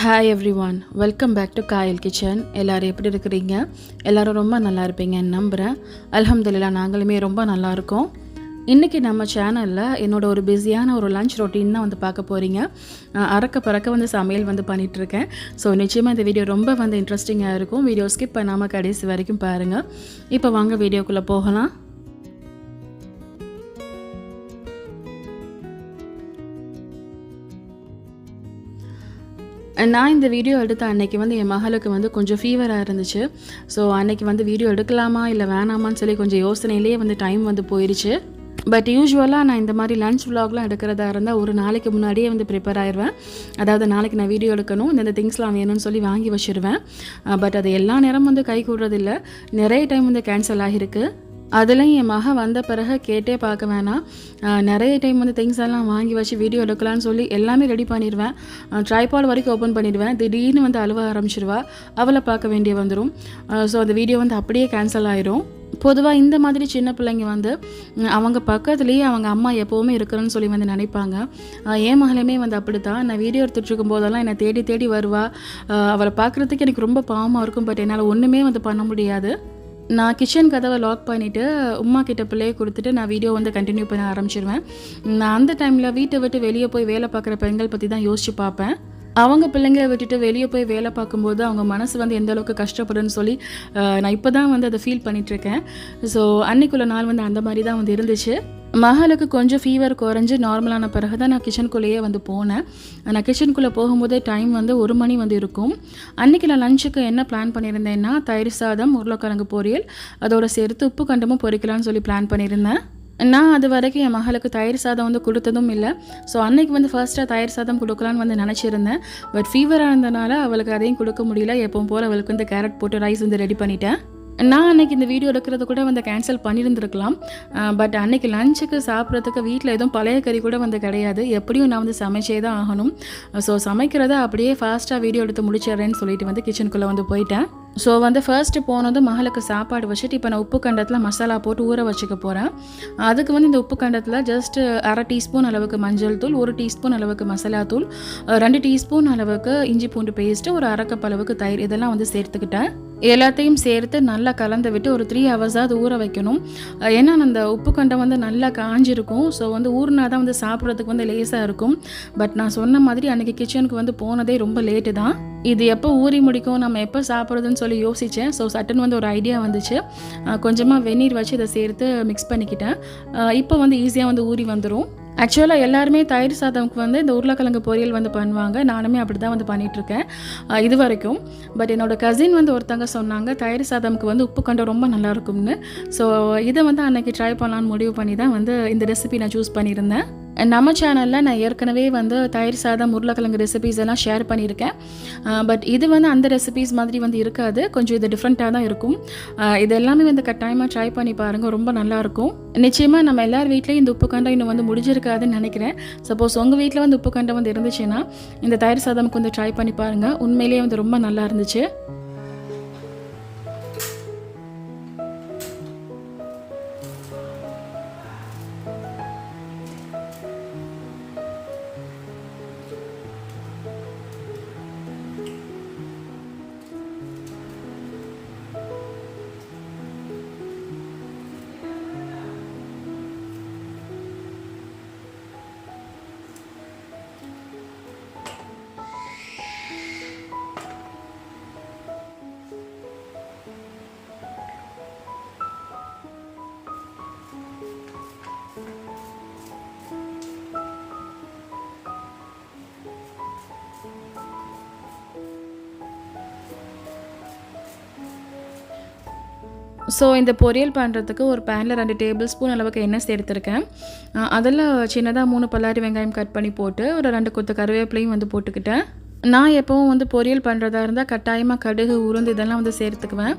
Hi everyone welcome back to Kayal kitchen எல்லோரும் எப்படி இருக்கிறீங்க? எல்லோரும் ரொம்ப நல்லா இருப்பீங்கன்னு நம்புகிறேன் அலமதுல்லா நாங்களுமே ரொம்ப நல்லா இருக்கோம். இன்றைக்கி நம்ம சேனலில் என்னோட ஒரு பிஸியான ஒரு லஞ்ச் ரொட்டீன் தான் வந்து பார்க்க போகிறீங்க அறக்க பறக்க வந்து சமையல் வந்து பண்ணிகிட்ருக்கேன் ஸோ நிச்சயமாக இந்த வீடியோ ரொம்ப வந்து இன்ட்ரெஸ்டிங்காக இருக்கும். வீடியோ ஸ்கிப் பண்ணாமல் கடைசி வரைக்கும் பாருங்கள் இப்போ வாங்க வீடியோக்குள்ளே போகலாம். நான் இந்த வீடியோ எடுத்த அன்னைக்கு வந்து என் மகளுக்கு வந்து கொஞ்சம் ஃபீவராக இருந்துச்சு. ஸோ அன்னைக்கு வந்து வீடியோ எடுக்கலாமா இல்லை வேணாமான்னு சொல்லி கொஞ்சம் யோசனையிலேயே வந்து டைம் வந்து போயிடுச்சு பட் யூஸ்வலாக நான் இந்த மாதிரி லன்ச் விலாக்லாம் எடுக்கிறதா இருந்தால் ஒரு நாளைக்கு முன்னாடியே வந்து ப்ரிப்பேர் ஆயிடுவேன் அதாவது நாளைக்கு நான் வீடியோ எடுக்கணும் இந்த திங்ஸ்லாம் வேணும்னு சொல்லி வாங்கி வச்சுருவேன். பட் அது எல்லா நேரம் வந்து கை கூடுறதில்ல. நிறைய டைம் வந்து கேன்சல் ஆகிருக்கு அதுலேயும் என் மகன் வந்த பிறகு கேட்டே பார்க்க வேணாம். நிறைய டைம் வந்து திங்ஸ் எல்லாம் வாங்கி வச்சு வீடியோ எடுக்கலாம்னு சொல்லி எல்லாமே ரெடி பண்ணிடுவேன். ட்ரைபால் வரைக்கும் ஓப்பன் பண்ணிடுவேன். திடீர்னு வந்து அழுவ ஆரம்பிச்சிருவா. அவளை பார்க்க வேண்டிய வந்துடும் ஸோ அந்த வீடியோ வந்து அப்படியே கேன்சல் ஆயிரும். பொதுவாக இந்த மாதிரி சின்ன பிள்ளைங்க வந்து அவங்க பக்கத்துலேயே அவங்க அம்மா எப்போவுமே இருக்கிறேன்னு சொல்லி வந்து நினைப்பாங்க. என் மகளுமே வந்து அப்படி தான் நான் வீடியோ எடுத்துகிட்டு போதெல்லாம் என்னை தேடி தேடி வருவா. அவளை பார்க்குறதுக்கு எனக்கு ரொம்ப பாவமாக இருக்கும். பட் என்னால் ஒன்றுமே வந்து பண்ண முடியாது. நான் கிச்சன் கதவை லாக் பண்ணிவிட்டு உமா கிட்ட பிள்ளையை கொடுத்துட்டு நான் வீடியோ வந்து கண்டினியூ பண்ண ஆரம்பிச்சிருவேன். நான் அந்த டைமில் வீட்டை விட்டு வெளியே போய் வேலை பார்க்குற பெண்கள் பற்றி தான் யோசிச்சு பார்ப்பேன். அவங்க பிள்ளைங்களை விட்டுட்டு வெளியே போய் வேலை பார்க்கும்போது அவங்க மனசு வந்து எந்த அளவுக்கு கஷ்டப்படுன்னு சொல்லி நான் இப்போ தான் வந்து அதை ஃபீல் பண்ணிகிட்ருக்கேன் ஸோ அன்னைக்குள்ள நாள் வந்து அந்த மாதிரி தான் வந்து இருந்துச்சு. மகளுக்கு கொஞ்சம் ஃபீவர் குறைஞ்சி நார்மலான பிறகு தான் நான் கிச்சனுக்குள்ளேயே வந்து போனேன். நான் கிச்சனுக்குள்ளே போகும்போதே டைம் வந்து ஒரு மணி வந்து இருக்கும். அன்றைக்கி நான் லஞ்சுக்கு என்ன பிளான் பண்ணியிருந்தேன்னா தயிர் சாதம் உருளைக்கிழங்கு பொரியல் அதோட சேர்த்து உப்பு கண்டமும் பொரிக்கலாம்னு சொல்லி பிளான் பண்ணியிருந்தேன். நான் அது வரைக்கும் என் மகளுக்கு தயிர் சாதம் வந்து கொடுத்ததும் இல்லை. ஸோ அன்னைக்கு வந்து ஃபர்ஸ்ட்டாக தயிர் சாதம் கொடுக்கலான்னு வந்து நினச்சிருந்தேன். பட் ஃபீவராக இருந்தனால அவளுக்கு அதையும் கொடுக்க முடியல. எப்பவும் போல் அவளுக்கு வந்து கேரட் போட்டு ரைஸ் வந்து ரெடி பண்ணிட்டேன். நான் அன்னைக்கு இந்த வீடியோ எடுக்கிறது கூட வந்து கேன்சல் பண்ணியிருந்திருக்கலாம் பட் அன்னைக்கு லஞ்சுக்கு சாப்பிட்றதுக்கு வீட்டில் எதுவும் பழைய கறி கூட வந்து கிடையாது. எப்படியும் நான் வந்து சமைச்சே தான் ஆகணும். ஸோ சமைக்கிறத அப்படியே ஃபாஸ்ட்டாக வீடியோ எடுத்து முடிச்சிடுறேன்னு சொல்லிட்டு வந்து கிச்சனுக்குள்ளே வந்து போயிட்டேன். ஸோ வந்து ஃபர்ஸ்ட்டு போனதும் மகளுக்கு சாப்பாடு வச்சுட்டு இப்போ நான் உப்பு கண்டத்தில் மசாலா போட்டு ஊற வச்சுக்க போகிறேன் அதுக்கு வந்து இந்த உப்பு கண்டத்தில் ஜஸ்ட் அரை டீஸ்பூன் அளவுக்கு மஞ்சள் தூள் ஒரு டீஸ்பூன் அளவுக்கு மசாலா தூள் ரெண்டு டீஸ்பூன் அளவுக்கு இஞ்சி பூண்டு பேஸ்ட்டு ஒரு அரைக்கப் அளவுக்கு தயிர் இதெல்லாம் வந்து சேர்த்துக்கிட்டேன். எல்லாத்தையும் சேர்த்து நல்லா கலந்து விட்டு ஒரு த்ரீ ஹவர்ஸாவது ஊற வைக்கணும். ஏன்னா அந்த உப்பு கண்டம் வந்து நல்லா காஞ்சிருக்கும். ஸோ வந்து ஊறினா தான் வந்து சாப்பிட்றதுக்கு வந்து லேசாக இருக்கும். பட் நான் சொன்ன மாதிரி அன்றைக்கி கிச்சனுக்கு வந்து போனதே ரொம்ப லேட்டு தான். இது எப்போ ஊறி முடிக்கும் நம்ம எப்போ சாப்பிட்றதுன்னு சொல்லி யோசித்தேன் ஸோ சட்டுன்னு வந்து ஒரு ஐடியா வந்துச்சு. கொஞ்சமாக வெந்நீர் வச்சு இதை சேர்த்து மிக்ஸ் பண்ணிக்கிட்டேன். இப்போ வந்து ஈஸியாக வந்து ஊறி வந்துடும் ஆக்சுவலாக எல்லாருமே தயிர் சாதம்க்கு வந்து இந்த உருளைக்கிழங்கு பொரியல் வந்து பண்ணுவாங்க. நானுமே அப்படி தான் வந்து பண்ணிகிட்ருக்கேன் இது வரைக்கும். பட் என்னோடய கசின் வந்து ஒருத்தங்க சொன்னாங்க தயிர் சாதம்க்கு வந்து உப்பு கண்டம் ரொம்ப நல்லாயிருக்கும்னு ஸோ இதை வந்து அன்னைக்கு ட்ரை பண்ணலான்னு முடிவு பண்ணி தான் வந்து இந்த ரெசிபி நான் சூஸ் பண்ணியிருந்தேன். நம்ம சேனலில் நான் ஏற்கனவே வந்து தயிர் சாதம் உருளைக்கிழங்கு ரெசிபீஸ் எல்லாம் ஷேர் பண்ணியிருக்கேன். பட் இது வந்து அந்த ரெசிபீஸ் மாதிரி வந்து இருக்காது. கொஞ்சம் இது டிஃப்ரெண்ட்டாக தான் இருக்கும். இது எல்லாமே வந்து கட்டாயமாக ட்ரை பண்ணி பாருங்கள் ரொம்ப நல்லாயிருக்கும் நிச்சயமாக நம்ம எல்லார் வீட்லேயும் இந்த உப்பு இன்னும் வந்து முடிஞ்சிருக்காதுன்னு நினைக்கிறேன். சப்போஸ் உங்கள் வீட்டில் வந்து உப்பு வந்து இருந்துச்சுன்னா இந்த தயிர் சாதம் கொஞ்சம் ட்ரை பண்ணி பாருங்கள் உண்மையிலேயே வந்து ரொம்ப நல்லா இருந்துச்சு. ஸோ இந்த பொரியல் பண்ணுறதுக்கு ஒரு பேனில் ரெண்டு டேபிள் ஸ்பூன் அளவுக்கு எண்ணெய் சேர்த்துருக்கேன். அதில் சின்னதாக மூணு பல்லாரி வெங்காயம் கட் பண்ணி போட்டு ஒரு ரெண்டு கொத்து கருவேப்பிலையும் வந்து போட்டுக்கிட்டேன். நான் எப்போவும் வந்து பொரியல் பண்ணுறதா இருந்தால் கட்டாயமாக கடுகு உளுந்து இதெல்லாம் வந்து சேர்த்துக்குவேன்.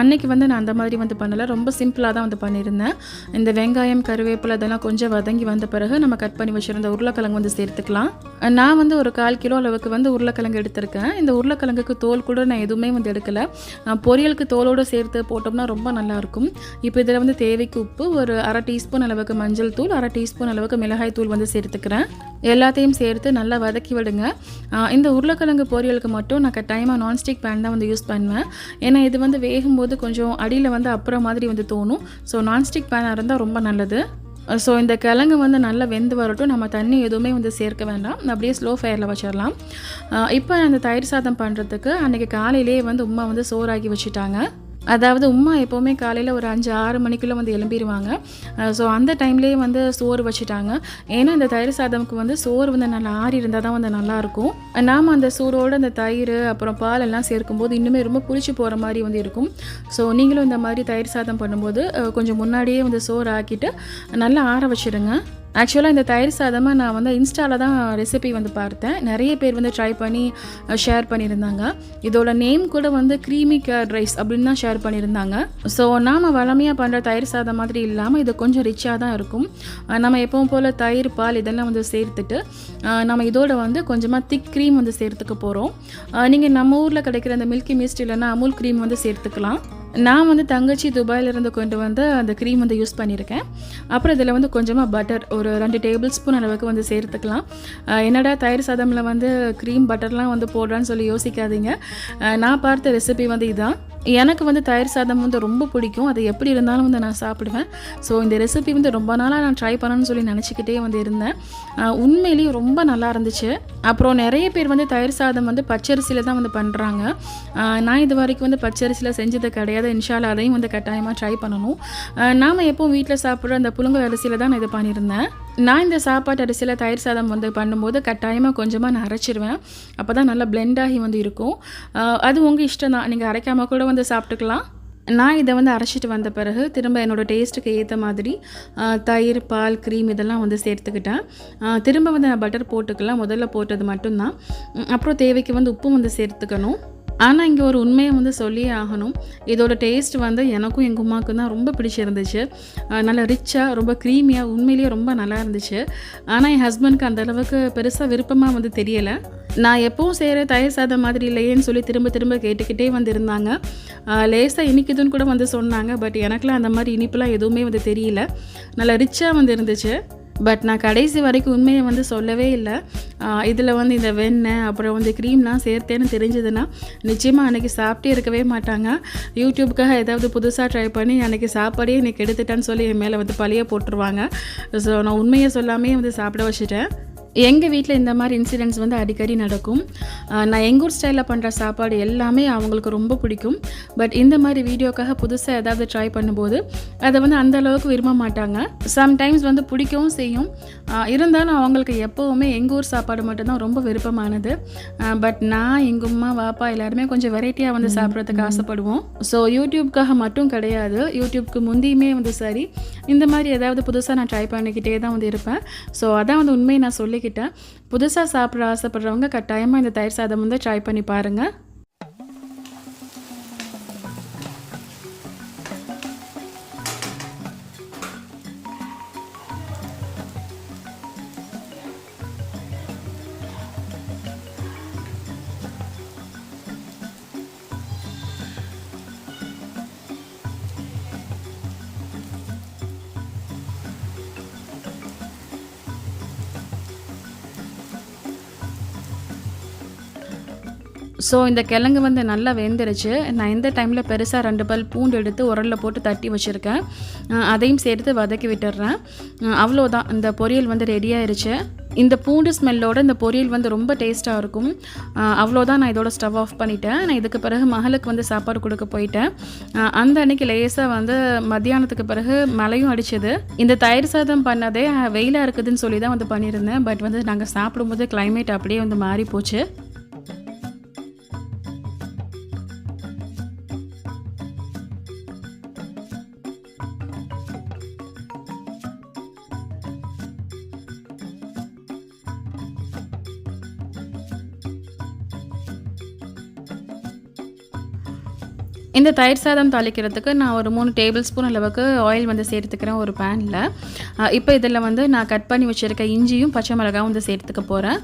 அன்னைக்கு வந்து நான் அந்த மாதிரி வந்து பண்ணலை. ரொம்ப சிம்பிளாக தான் வந்து பண்ணியிருந்தேன். இந்த வெங்காயம் கருவேப்பிலை இதெல்லாம் கொஞ்சம் வதங்கி வந்த பிறகு நம்ம கட் பண்ணி வச்சுருந்த உருளைக்கிழங்கு வந்து சேர்த்துக்கலாம். நான் வந்து ஒரு கால் கிலோ அளவுக்கு வந்து உருளைக்கிழங்கு எடுத்திருக்கேன். இந்த உருளைக்கிழங்குக்கு தோல் கூட நான் எதுவுமே வந்து எடுக்கலை. பொரியலுக்கு தோலோடு சேர்த்து போட்டோம்னா ரொம்ப நல்லாயிருக்கும் இப்போ இதில் வந்து தேவைக்கு உப்பு ஒரு அரை டீஸ்பூன் அளவுக்கு மஞ்சள் தூள் அரை டீஸ்பூன் அளவுக்கு மிளகாய் தூள் வந்து சேர்த்துக்கிறேன். எல்லாத்தையும் சேர்த்து நல்லா வதக்கி விடுங்க. இந்த உருளைக்கிழங்கு பொரியலுக்கு மட்டும் நான் கட்டாயமாக நான்ஸ்டிக் பேன் தான் வந்து யூஸ் பண்ணுவேன். ஏன்னா இது வந்து வேகும்போது கொஞ்சம் அடியில் வந்து அப்புறம் மாதிரி வந்து தோணும். ஸோ நான்ஸ்டிக் பேனாக இருந்தால் ரொம்ப நல்லது. ஸோ இந்த கிழங்கு வந்து நல்லா வெந்து வரட்டும். நம்ம தண்ணி எதுவுமே வந்து சேர்க்க வேண்டாம். அப்படியே ஸ்லோ ஃபயரில் வச்சிடலாம். இப்போ அந்த தயிர் சாதம் பண்ணுறதுக்கு அன்றைக்கி காலையிலேயே வந்து உமா வந்து சோறாக்கி வச்சுட்டாங்க. அதாவது உமா எப்போவுமே காலையில் ஒரு அஞ்சு ஆறு மணிக்குள்ளே வந்து எழும்பிடுவாங்க ஸோ அந்த டைம்லேயே வந்து சோறு வச்சுட்டாங்க. ஏன்னா இந்த தயிர் சாதமுக்கு வந்து சோறு வந்து நல்லா ஆறி இருந்தால் தான் வந்து நல்லாயிருக்கும் நாம் அந்த சோறோடு அந்த தயிர் அப்புறம் பால் எல்லாம் சேர்க்கும்போது இன்னுமே ரொம்ப புளிச்சு போகிற மாதிரி வந்து இருக்கும். ஸோ நீங்களும் இந்த மாதிரி தயிர் சாதம் பண்ணும்போது கொஞ்சம் முன்னாடியே வந்து சோறு ஆக்கிட்டு நல்லா ஆற வச்சிடுங்க ஆக்சுவலாக இந்த தயிர் சாதமாக நான் வந்து இன்ஸ்டாவில் தான் ரெசிபி வந்து பார்த்தேன். நிறைய பேர் வந்து ட்ரை பண்ணி ஷேர் பண்ணியிருந்தாங்க. இதோட நேம் கூட வந்து க்ரீமி கேர்ட் ரைஸ் அப்படின்னு தான் ஷேர் பண்ணியிருந்தாங்க. ஸோ நாம் வளமையாக பண்ணுற தயிர் சாதம் மாதிரி இல்லாமல் இது கொஞ்சம் ரிச்சாக தான் இருக்கும். நம்ம எப்பவும் போல் தயிர் பால் இதெல்லாம் வந்து சேர்த்துட்டு நம்ம இதோட வந்து கொஞ்சமாக திக் க்ரீம் வந்து சேர்த்துக்க போகிறோம் நீங்கள் நம்ம ஊரில் கிடைக்கிற அந்த மில்கி மிஸ்ட் இல்லைன்னா அமுல் க்ரீம் வந்து சேர்த்துக்கலாம். நான் வந்து தங்கச்சி துபாயிலிருந்து கொண்டு வந்து அந்த க்ரீம் வந்து யூஸ் பண்ணியிருக்கேன். அப்புறம் இதில் வந்து கொஞ்சமாக பட்டர் ஒரு ரெண்டு டேபிள் ஸ்பூன் அளவுக்கு வந்து சேர்த்துக்கலாம். என்னடா தயிர் சாதமில் வந்து க்ரீம் பட்டர்லாம் வந்து போடுறான்னு சொல்லி யோசிக்காதீங்க. நான் பார்த்த ரெசிபி வந்து இதுதான் எனக்கு வந்து தயிர் சாதம் வந்து ரொம்ப பிடிக்கும். அது எப்படி இருந்தாலும் வந்து நான் சாப்பிடுவேன். ஸோ இந்த ரெசிபி வந்து ரொம்ப நாளாக நான் ட்ரை பண்ணணும்னு சொல்லி நினச்சிக்கிட்டே வந்து இருந்தேன். உண்மையிலேயே ரொம்ப நல்லா இருந்துச்சு. அப்புறம் நிறைய பேர் வந்து தயிர் சாதம் வந்து பச்சரிசியில் தான் வந்து பண்ணுறாங்க நான் இது வரைக்கும் வந்து பச்சரிசியில் செஞ்சது கிடையாது. இன்ஷால் அதையும் வந்து கட்டாயமாக ட்ரை பண்ணணும். நாம் எப்போவும் எப்பவும் வீட்டில் சாப்பிட்ற அந்த புழுங்க அரிசியில் தான் நான் இது பண்ணியிருந்தேன். நான் இந்த சாப்பாட்டு அரிசியில் தயிர் சாதம் வந்து பண்ணும்போது கட்டாயமாக கொஞ்சமாக நான் அரைச்சிருவேன். அப்போ தான் நல்லா blend ஆகி வந்து இருக்கும். அது உங்கள் இஷ்டம் தான். நீங்கள் அரைக்காமல் கூட வந்து சாப்பிட்டுக்கலாம். நான் இதை வந்து அரைச்சிட்டு வந்த பிறகு திரும்ப என்னோடய டேஸ்ட்டுக்கு ஏற்ற மாதிரி தயிர் பால் க்ரீம் இதெல்லாம் வந்து சேர்த்துக்கிட்டேன். திரும்ப வந்து நான் பட்டர் போட்டுக்கலாம். முதல்ல போட்டது மட்டும்தான். அப்புறம் தேவைக்கு வந்து உப்பும் வந்து சேர்த்துக்கணும். ஆனால் இங்கே ஒரு உண்மையை வந்து சொல்லியே ஆகணும். இதோட டேஸ்ட் வந்து எனக்கும் எங்கள் உமாவுக்கும் தான் ரொம்ப பிடிச்சிருந்துச்சு. நல்லா ரிச்சாக ரொம்ப க்ரீமியாக உண்மையிலேயே ரொம்ப நல்லா இருந்துச்சு. ஆனால் என் ஹஸ்பண்ட்க்கு அந்த அளவுக்கு பெருசாக விருப்பமாக வந்து தெரியலை. நான் எப்பவும் செய்கிற தயிர் சாதம் மாதிரி இல்லையேன்னு சொல்லி திரும்ப திரும்ப கேட்டுக்கிட்டே வந்து இருந்தாங்க லேசாக இனிக்குதுன்னு கூட வந்து சொன்னாங்க. பட் எனக்குலாம் அந்த மாதிரி இனிப்புலாம் எதுவுமே வந்து தெரியல. நல்லா ரிச்சாக வந்து இருந்துச்சு. பட் நான் கடைசி வரைக்கும் உண்மையை வந்து சொல்லவே இல்லை. இதில் வந்து இந்த வெண்ணெய் அப்புறம் வந்து க்ரீம்லாம் சேர்த்தேன்னு தெரிஞ்சதுன்னா நிச்சயமாக அன்றைக்கி சாப்பிட்டே இருக்கவே மாட்டாங்க. யூடியூப்க்காக ஏதாவது புதுசாக ட்ரை பண்ணி அன்றைக்கி சாப்பாடே இன்றைக்கி எடுத்துட்டேன்னு சொல்லி என் மேலே வந்து பழைய போட்டுருவாங்க. ஸோ நான் உண்மையை சொல்லாமே வந்து சாப்பிட வச்சுட்டேன். எங்கள் வீட்டில் இந்த மாதிரி இன்சிடென்ட்ஸ் வந்து அடிக்கடி நடக்கும். நான் எங்கள் ஊர் ஸ்டைலில் பண்ணுற சாப்பாடு எல்லாமே அவங்களுக்கு ரொம்ப பிடிக்கும். பட் இந்த மாதிரி வீடியோக்காக புதுசாக ஏதாவது ட்ரை பண்ணும்போது அதை வந்து அந்த அளவுக்கு விரும்ப மாட்டாங்க. சம்டைம்ஸ் வந்து பிடிக்கவும் செய்யும். இருந்தாலும் அவங்களுக்கு எப்போவுமே எங்கள் ஊர் சாப்பாடு மட்டும்தான் ரொம்ப விருப்பமானது. பட் நான் எங்கள் அம்மா வாப்பா எல்லாருமே கொஞ்சம் வெரைட்டியாக வந்து சாப்பிட்றதுக்கு ஆசைப்படுவோம். ஸோ யூடியூப்காக மட்டும் கிடையாது. யூடியூப்க்கு முந்தியுமே வந்து சரி. இந்த மாதிரி ஏதாவது புதுசாக நான் ட்ரை பண்ணிக்கிட்டே தான் வந்து இருப்பேன். ஸோ அதான் வந்து உண்மையை நான் சொல்லிக்கிட்டேன் புதுசாக சாப்பிட ஆசைப்படுறவங்க கட்டாயமாக இந்த தயிர் சாதம் வந்து ட்ரை பண்ணி பாருங்கள் ஸோ இந்த கிழங்கு வந்து நல்லா வெந்துருச்சு. நான் இந்த டைமில் பெருசாக ரெண்டு பல் பூண்டு எடுத்து உரலில் போட்டு தட்டி வச்சுருக்கேன். அதையும் சேர்த்து வதக்கி விட்டுடுறேன் அவ்வளோதான். இந்த பொரியல் வந்து ரெடியாயிருச்சு இந்த பூண்டு ஸ்மெல்லோட இந்த பொரியல் வந்து ரொம்ப டேஸ்ட்டாக இருக்கும். அவ்வளோதான் நான் இதோட ஸ்டவ் ஆஃப் பண்ணிட்டேன். நான் இதுக்கு பிறகு மகளுக்கு வந்து சாப்பாடு கொடுக்க போயிட்டேன். அந்த அன்னைக்கு லேசாக வந்து மத்தியானத்துக்கு பிறகு மழையும் அடிச்சது. இந்த தயிர் சாதம் பண்ணதே வெயிலாக இருக்குதுன்னு சொல்லி தான் வந்து பண்ணியிருந்தேன். பட் வந்து நாங்கள் சாப்பிடும்போது கிளைமேட் அப்படியே வந்து மாறி போச்சு இந்த தயிர் சாதம் தாளிக்கிறதுக்கு நான் ஒரு மூணு டேபிள் ஸ்பூன் அளவுக்கு ஆயில் வந்து சேர்த்துக்கிறேன் ஒரு பேனில் இப்போ இதில் வந்து நான் கட் பண்ணி வச்சுருக்க இஞ்சியும் பச்சை மிளகாவும் வந்து சேர்த்துக்க போகிறேன்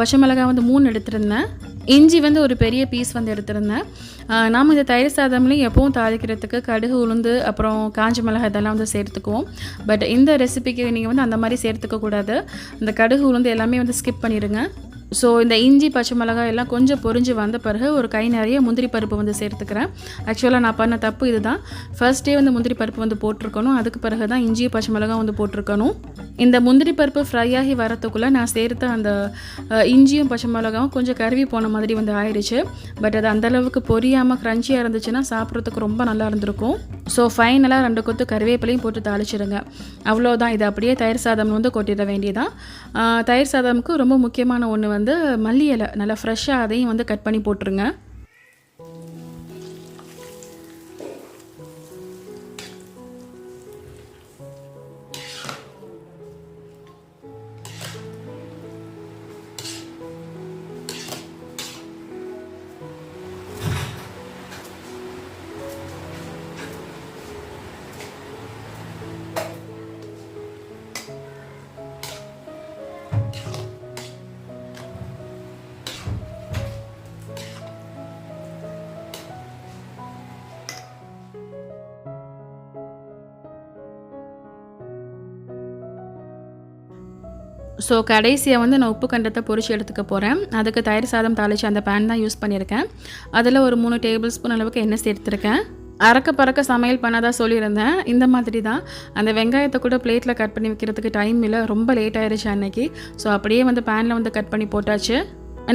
பச்சை மிளகாய் வந்து மூணு எடுத்திருந்தேன். இஞ்சி வந்து ஒரு பெரிய பீஸ் வந்து எடுத்திருந்தேன். நாம் இந்த தயிர் சாதம்லேயும் எப்பவும் தாளிக்கிறதுக்கு கடுகு உளுந்து அப்புறம் காஞ்ச மிளகாய் இதெல்லாம் வந்து சேர்த்துக்குவோம். பட் இந்த ரெசிபிக்கு நீங்கள் வந்து அந்த மாதிரி சேர்த்துக்க கூடாது. இந்த கடுகு உளுந்து எல்லாமே வந்து ஸ்கிப் பண்ணிடுங்க ஸோ இந்த இஞ்சி பச்சை மிளகாய் எல்லாம் கொஞ்சம் பொரிஞ்சு வந்த பிறகு ஒரு கை நிறைய முந்திரி பருப்பு வந்து சேர்த்துக்கிறேன். ஆக்சுவலாக நான் பண்ண தப்பு இதுதான். ஃபர்ஸ்டே வந்து முந்திரி பருப்பு வந்து போட்டிருக்கணும். அதுக்கு பிறகு தான் இஞ்சி பச்சை மிளகாய் வந்து போட்டிருக்கணும். இந்த முந்திரி பருப்பு ஃப்ரை ஆகி வரத்துக்குள்ளே நான் சேர்த்த அந்த இஞ்சியும் பச்சை மிளகாவும் கொஞ்சம் கருவி போன மாதிரி வந்து ஆயிடுச்சு. பட் அது அந்தளவுக்கு பொரியாமல் க்ரன்ச்சியாக இருந்துச்சுன்னா சாப்பிட்றதுக்கு ரொம்ப நல்லா இருந்திருக்கும். ஸோ ஃபைனலாக ரெண்டு கொத்து கருவேப்பிலையும் போட்டு தாளிச்சிடுங்க அவ்வளோதான் இது அப்படியே தயிர் சாதம் வந்து கொட்டிட வேண்டியதான் தயிர் சாதமுக்கு ரொம்ப முக்கியமான ஒன்று வந்து மல்லி இலை நல்லா ஃப்ரெஷ்ஷாக அதையும் வந்து கட் பண்ணி போட்டுருங்க. ஸோ கடைசியாக வந்து நான் உப்பு கண்டத்தை பொறிச்சு எடுத்துக்க போகிறேன் அதுக்கு தயிர் சாதம் தாளித்து அந்த பேன் தான் யூஸ் பண்ணியிருக்கேன் அதில் ஒரு மூணு டேபிள் ஸ்பூன் அளவுக்கு எண்ணெய் சேர்த்துருக்கேன். அறக்க பறக்க சமையல் பண்ணாதான் சொல்லியிருந்தேன். இந்த மாதிரி தான். அந்த வெங்காயத்தை கூட பிளேட்டில் கட் பண்ணி வைக்கிறதுக்கு டைம் இல்லை. ரொம்ப லேட் ஆயிடுச்சு அன்னைக்கு. ஸோ அப்படியே வந்து பேனில் வந்து கட் பண்ணி போட்டாச்சு.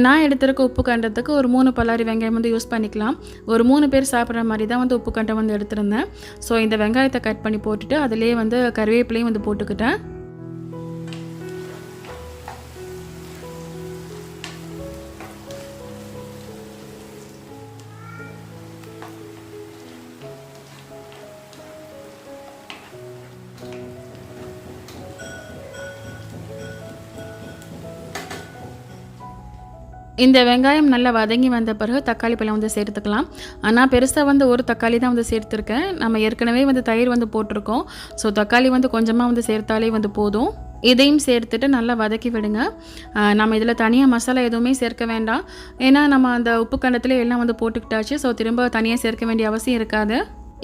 நான் எடுத்திருக்க உப்பு கண்டத்துக்கு ஒரு மூணு பல்லாரி வெங்காயம் வந்து யூஸ் பண்ணிக்கலாம். ஒரு மூணு பேர் சாப்பிட்ற மாதிரி தான் வந்து உப்பு கண்டம் வந்து எடுத்திருந்தேன். ஸோ இந்த வெங்காயத்தை கட் பண்ணி போட்டுட்டு அதிலே வந்து கருவேப்பிலையும் வந்து போட்டுக்கிட்டேன். இந்த வெங்காயம் நல்லா வதங்கி வந்த பிறகு தக்காளி பழம் வந்து சேர்த்துக்கலாம். ஆனால் பெருசாக வந்து ஒரு தக்காளி தான் வந்து சேர்த்துருக்கேன். நம்ம ஏற்கனவே வந்து தயிர் வந்து போட்டிருக்கோம். ஸோ தக்காளி வந்து கொஞ்சமாக வந்து சேர்த்தாலே வந்து போதும். இதையும் சேர்த்துட்டு நல்லா வதக்கி விடுங்க. நம்ம இதில் தனியாக மசாலா எதுவுமே சேர்க்க வேண்டாம். ஏன்னா நம்ம அந்த உப்பு கண்டத்தில் எல்லாம் வந்து போட்டுக்கிட்டாச்சு. ஸோ திரும்ப தனியாக சேர்க்க வேண்டிய அவசியம் இருக்காது.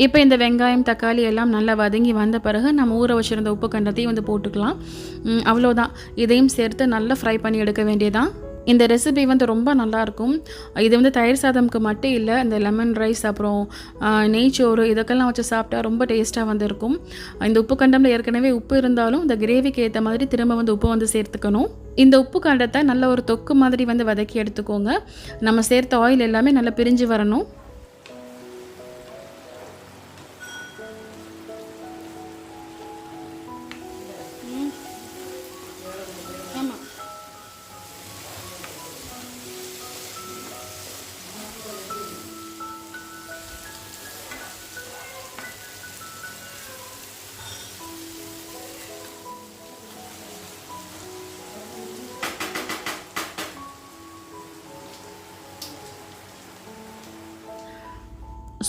இப்போ இந்த வெங்காயம் தக்காளி எல்லாம் நல்லா வதங்கி வந்த பிறகு நம்ம ஊற வச்சுருந்த உப்பு கண்டத்தையும் வந்து போட்டுக்கலாம். அவ்வளோதான் இதையும் சேர்த்து நல்லா ஃப்ரை பண்ணி எடுக்க வேண்டியதான் இந்த ரெசிபி வந்து ரொம்ப நல்லாயிருக்கும். இது வந்து தயிர் சாதம்க்கு மட்டும் இல்லை இந்த லெமன் ரைஸ் அப்புறம் நெய்ச்சோறு இதுக்கெல்லாம் வச்சு சாப்பிட்டா ரொம்ப டேஸ்ட்டாக வந்து இருக்கும். இந்த உப்பு கண்டமில் ஏற்கனவே உப்பு இருந்தாலும் இந்த கிரேவிக்கு ஏற்ற மாதிரி திரும்ப வந்து உப்பு வந்து சேர்த்துக்கணும். இந்த உப்பு கண்டத்தை நல்ல ஒரு தொக்கு மாதிரி வந்து வதக்கி எடுத்துக்கோங்க. நம்ம சேர்த்த ஆயில் எல்லாமே நல்லா பிரிஞ்சு வரணும்.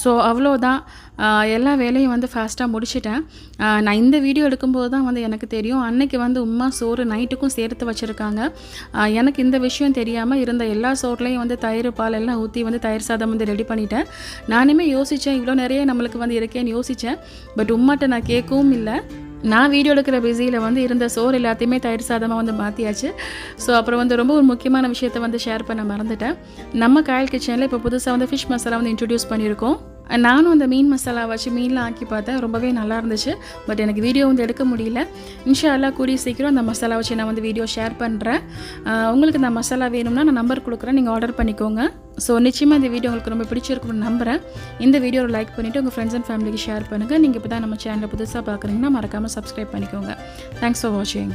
ஸோ அவ்வளோதான் எல்லா வேலையும் வந்து ஃபாஸ்ட்டாக முடிச்சிட்டேன். நான் இந்த வீடியோ எடுக்கும்போது தான் வந்து எனக்கு தெரியும். அன்னைக்கு வந்து உமா சோறு நைட்டுக்கும் சேர்த்து வச்சுருக்காங்க. எனக்கு இந்த விஷயம் தெரியாமல் இருந்த எல்லா சோறுலையும் வந்து தயிர் பால் எல்லாம் ஊற்றி வந்து தயிர் சாதம் வந்து ரெடி பண்ணிட்டேன். நானுமே யோசித்தேன் இவ்வளோ நிறைய நம்மளுக்கு வந்து இருக்கேன்னு யோசித்தேன் பட் உம்மாட்ட நான் கேட்கவும் இல்லை. நான் வீடியோ எடுக்கிற பிஸியில் வந்து இருந்த சோறு எல்லாத்தையுமே தயிர் சாதமாக வந்து மாற்றியாச்சு ஸோ அப்புறம் வந்து ரொம்ப ஒரு முக்கியமான விஷயத்தை வந்து ஷேர் பண்ண மறந்துட்டேன். நம்ம காயல் கிச்சனில் இப்போ புதுசாக வந்து ஃபிஷ் மசாலா வந்து இன்ட்ரடியூஸ் பண்ணியிருக்கோம். நானும் அந்த மீன் மசாலா வச்சு மீன்லாம் ஆக்கி பார்த்தேன். ரொம்பவே நல்லா இருந்துச்சு. பட் எனக்கு வீடியோ வந்து எடுக்க முடியல. இன்ஷா எல்லாம் கூடிய சீக்கிரம் அந்த மசாலா வச்சு நான் வந்து வீடியோ ஷேர் பண்ணுறேன் உங்களுக்கு இந்த மசாலா வேணும்னா நான் நம்பர் கொடுக்குறேன். நீங்கள் ஆர்டர் பண்ணிக்கோங்க. ஸோ நிச்சயமாக இந்த வீடியோ உங்களுக்கு ரொம்ப பிடிச்சிருக்கும்னு நம்புகிறேன் இந்த வீடியோ லைக் பண்ணிவிட்டு உங்கள் ஃப்ரெண்ட்ஸ் அண்ட் ஃபேமிலிக்கு ஷேர் பண்ணுங்கள் நீங்கள் இப்போ தான் நம்ம சேனலை புதுசாக பார்க்குறீங்கன்னா மறக்காமல் சப்ஸ்கிரைப் பண்ணிக்கோங்க. தேங்க்ஸ் ஃபார் வாட்சிங்